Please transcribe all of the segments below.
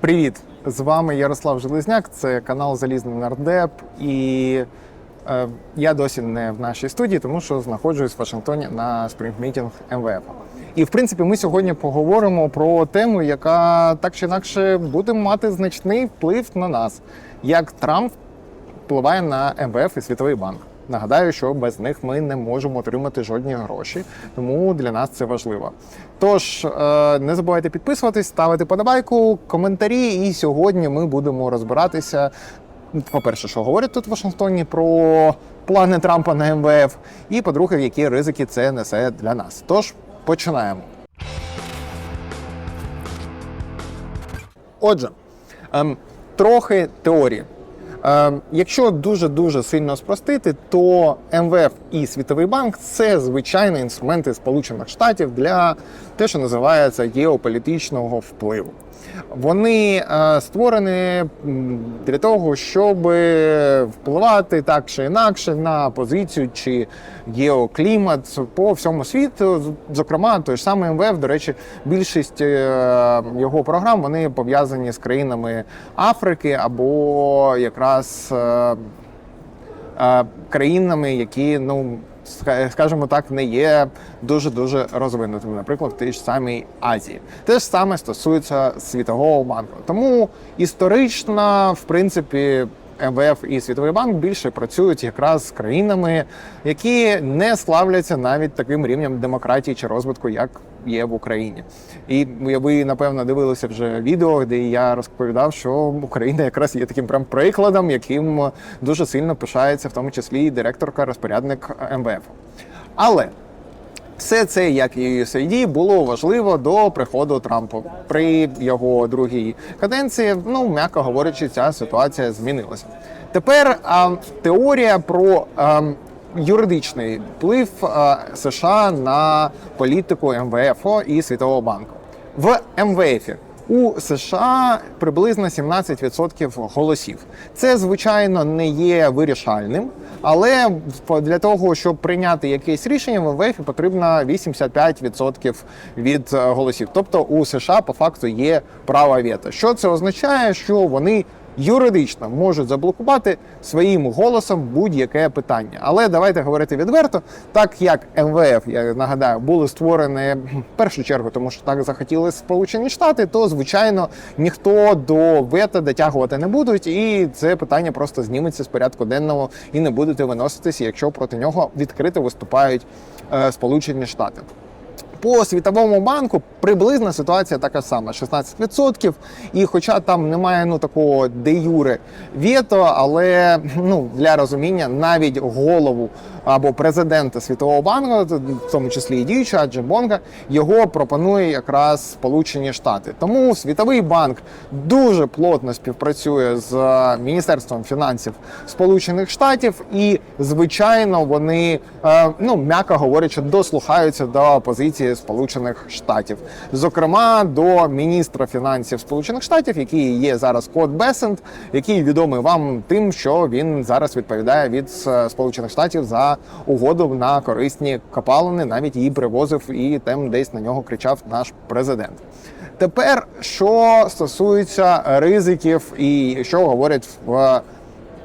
Привіт! З вами Ярослав Железняк, це канал Залізний Нардеп. І е, я досі не в нашій студії, тому що знаходжусь в Вашингтоні на спринг-мітінг МВФ. І в принципі, ми сьогодні поговоримо про тему, яка так чи інакше буде мати значний вплив на нас, як Трамп впливає на МВФ і Світовий банк. Нагадаю, що без них ми не можемо отримати жодні гроші, тому для нас це важливо. Тож е, не забувайте підписуватись, ставити подобайку, коментарі. І сьогодні ми будемо розбиратися. По-перше, що говорять тут в Вашингтоні про плани Трампа на МВФ, і по-друге, які ризики це несе для нас. Тож починаємо. Отже, ем, трохи теорії. Ем, якщо дуже дуже сильно спростити, то МВФ і Світовий банк це звичайні інструменти Сполучених Штатів для те, що називається геополітичного впливу. Вони е, створені для того, щоб впливати так чи інакше на позицію чи геоклімат по всьому світу. Зокрема, той ж самий МВФ, до речі, більшість е, його програм вони пов'язані з країнами Африки або якраз е, країнами, які ну. Ска- Скажімо так, не є дуже дуже розвинутими, наприклад, в тій ж самій Азії. Те ж саме стосується світового банку. Тому історично, в принципі, МВФ і Світовий банк більше працюють якраз з країнами, які не славляться навіть таким рівнем демократії чи розвитку, як є в Україні. І ви напевно дивилися вже відео, де я розповідав, що Україна якраз є таким прям прикладом, яким дуже сильно пишається, в тому числі і директорка, розпорядник МВФ. Але все це, як і USAID, було важливо до приходу Трампа. При його другій каденції, ну м'яко говорячи, ця ситуація змінилася. Тепер а, теорія про а, юридичний вплив США на політику МВФ і Світового банку в МВФ. У США приблизно 17% голосів. Це звичайно не є вирішальним, але для того, щоб прийняти якесь рішення, в МВФ потрібно 85% від е, голосів. Тобто у США по факту є право вето. Що це означає? Що вони юридично можуть заблокувати своїм голосом будь-яке питання. Але давайте говорити відверто, так як МВФ, я нагадаю, були створені в першу чергу, тому що так захотіли Сполучені Штати, то звичайно ніхто до вето дотягувати не будуть, і це питання просто зніметься з порядку денного і не будете виноситися, якщо проти нього відкрито виступають е, Сполучені Штати. По світовому банку приблизна ситуація така сама: 16%. І хоча там немає ну такого де юре вето, але ну для розуміння навіть голову або президента Світового банку, в тому числі і діюча Джим Бонга, його пропонує якраз Сполучені Штати. Тому Світовий банк дуже плотно співпрацює з Міністерством фінансів Сполучених Штатів, і звичайно вони, е, ну м'яко говорячи, дослухаються до позиції Сполучених Штатів, зокрема до міністра фінансів Сполучених Штатів, який є зараз Кот Бесент, який відомий вам тим, що він зараз відповідає від е, Сполучених Штатів за угоду на корисні копалини, навіть її привозив і там десь на нього кричав наш президент. Тепер, що стосується ризиків, і що говорять в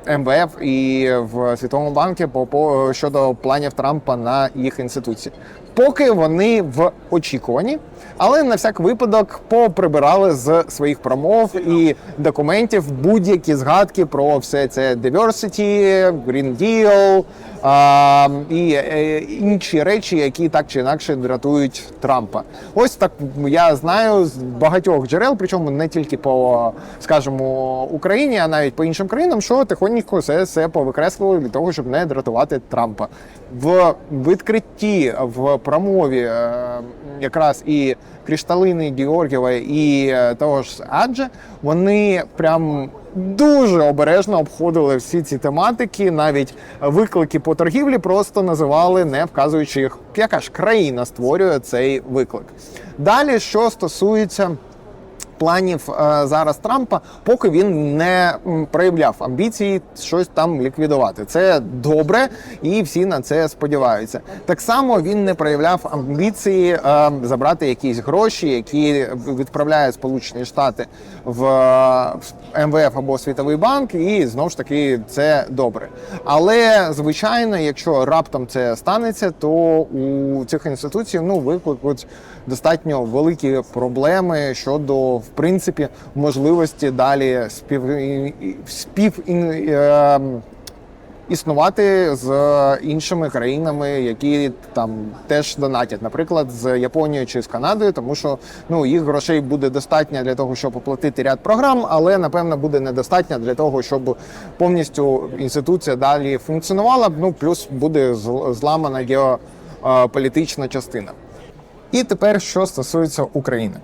МВФ і в Світовому банку по, по щодо планів Трампа на їх інституції. Поки вони в очікуванні, але на всяк випадок поприбирали з своїх промов і документів будь-які згадки про все це diversity, Green Deal а, і е, інші речі, які так чи інакше дратують Трампа. Ось так я знаю з багатьох джерел, причому не тільки по, скажімо, Україні, а навіть по іншим країнам, що тихонько все, все повикреслили для того, щоб не дратувати Трампа. В відкритті в промові е, якраз і Кришталини Георгієва, і е, того ж Адже, вони прям дуже обережно обходили всі ці тематики, навіть виклики по торгівлі просто називали, не вказуючи їх, яка ж країна створює цей виклик. Далі, що стосується планів е, зараз Трампа, поки він не проявляв амбіції щось там ліквідувати. Це добре, і всі на це сподіваються. Так само він не проявляв амбіції е, забрати якісь гроші, які відправляє Сполучені Штати в МВФ або Світовий банк, і знову ж таки це добре. Але звичайно, якщо раптом це станеться, то у цих інституцій ну викликуть достатньо великі проблеми щодо в принципі можливості далі спів спів е, існувати з іншими країнами, які там теж донатять, наприклад, з Японією чи з Канадою, тому що ну їх грошей буде достатньо для того, щоб оплатити ряд програм, але напевно буде недостатньо для того, щоб повністю інституція далі функціонувала. Ну плюс буде зл- зламана геополітична частина. І тепер що стосується України,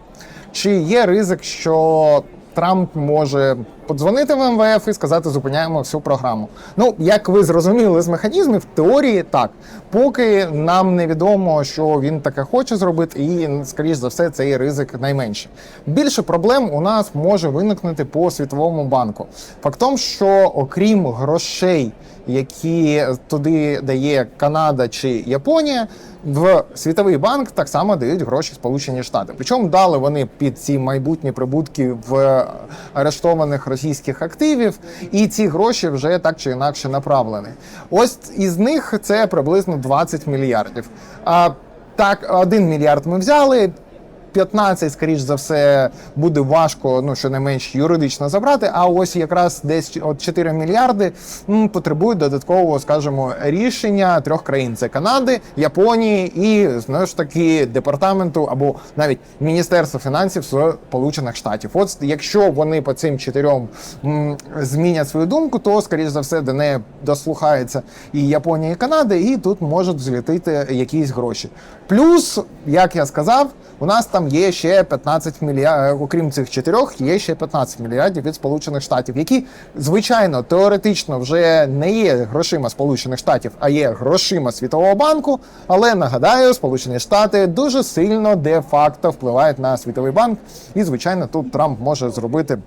чи є ризик, що Трамп може подзвонити в МВФ і сказати, зупиняємо всю програму? Ну, як ви зрозуміли з механізмів, в теорії так. Поки нам невідомо, що він таке хоче зробити, і скоріш за все цей ризик найменший. Більше проблем у нас може виникнути по світовому банку. Фактом, що окрім грошей, які туди дає Канада чи Японія, в світовий банк так само дають гроші Сполучені Штати. Причому дали вони під ці майбутні прибутки в арештованих російських активів, і ці гроші вже так чи інакше направлені. Ось із них це приблизно 20 мільярдів. А так, 1 мільярд ми взяли. 15, скоріш за все, буде важко, ну щонайменш юридично забрати. А ось якраз десь от 4 мільярди потребують додаткового, скажімо, рішення трьох країн: це Канади, Японії і знову ж таки департаменту або навіть Міністерства фінансів Сполучених Штатів. От якщо вони по цим чотирьом змінять свою думку, то скоріш за все до неї дослухається і Японія, і Канада, і тут можуть злітити якісь гроші. Плюс, як я сказав, у нас там є ще 15 мільярдів, окрім цих чотирьох, є ще 15 мільярдів від Сполучених Штатів, які звичайно теоретично вже не є грошима Сполучених Штатів, а є грошима Світового банку. Але нагадаю, Сполучені Штати дуже сильно де-факто впливають на світовий банк, і звичайно, тут Трамп може зробити.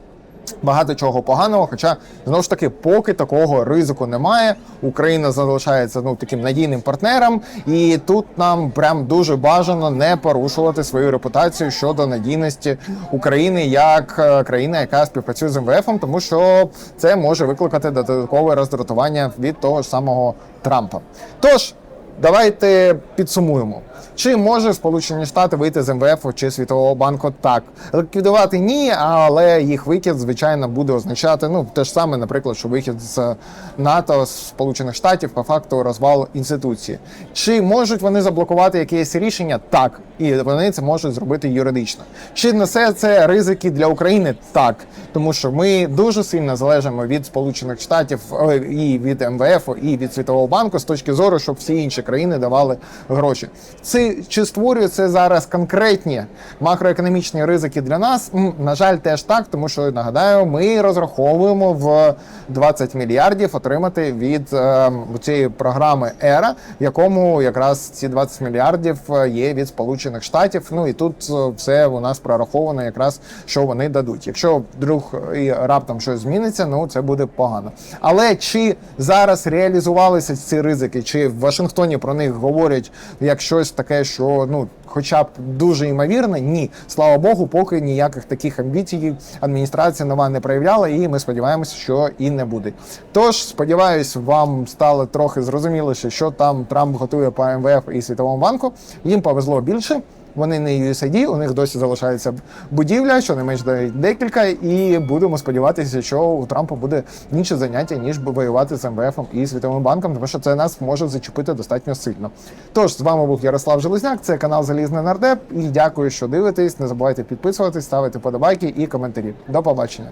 Багато чого поганого, хоча знову ж таки, поки такого ризику немає, Україна залишається ну таким надійним партнером, і тут нам прям дуже бажано не порушувати свою репутацію щодо надійності України як е, країни, яка співпрацює з МВФ, тому що це може викликати додаткове роздратування від того ж самого Трампа. Тож. Давайте підсумуємо. Чи може Сполучені Штати вийти з МВФ чи Світового банку? Так. Ліквідувати ні, але їх вихід, звичайно, буде означати ну те ж саме, наприклад, що вихід з НАТО з Сполучених Штатів по факту розвал інституції. Чи можуть вони заблокувати якесь рішення? Так, і вони це можуть зробити юридично. Чи несе це ризики для України? Так, тому що ми дуже сильно залежимо від Сполучених Штатів е, і від МВФ, і від Світового банку з точки зору, щоб всі інші країни давали гроші. Це чи створює це зараз конкретні макроекономічні ризики для нас? На жаль, теж так, тому що нагадаю, ми розраховуємо в 20 мільярдів отримати від е, цієї програми ЕРА, якому якраз ці 20 мільярдів е, є від Сполучених Штатів. Ну і тут е, все у нас прораховано, якраз що вони дадуть. Якщо вдруг і раптом щось зміниться, ну це буде погано. Але чи зараз реалізувалися ці ризики, чи в Вашингтоні про них говорять як щось таке, що ну, хоча б дуже ймовірне, ні, слава Богу, поки ніяких таких амбіцій адміністрація нова не проявляла, і ми сподіваємося, що і не буде. Тож сподіваюсь, вам стало трохи зрозуміліше, що там Трамп готує по МВФ і Світовому банку. Їм повезло більше. Вони не USAID, у них досі залишається будівля, що не менш декілька, і будемо сподіватися, що у Трампа буде інше заняття ніж воювати з МВФ і Світовим банком, тому що це нас може зачепити достатньо сильно. Тож з вами був Ярослав Железняк, це канал Залізний Нардеп. І дякую, що дивитесь. Не забувайте підписуватись, ставити подобайки і коментарі. До побачення.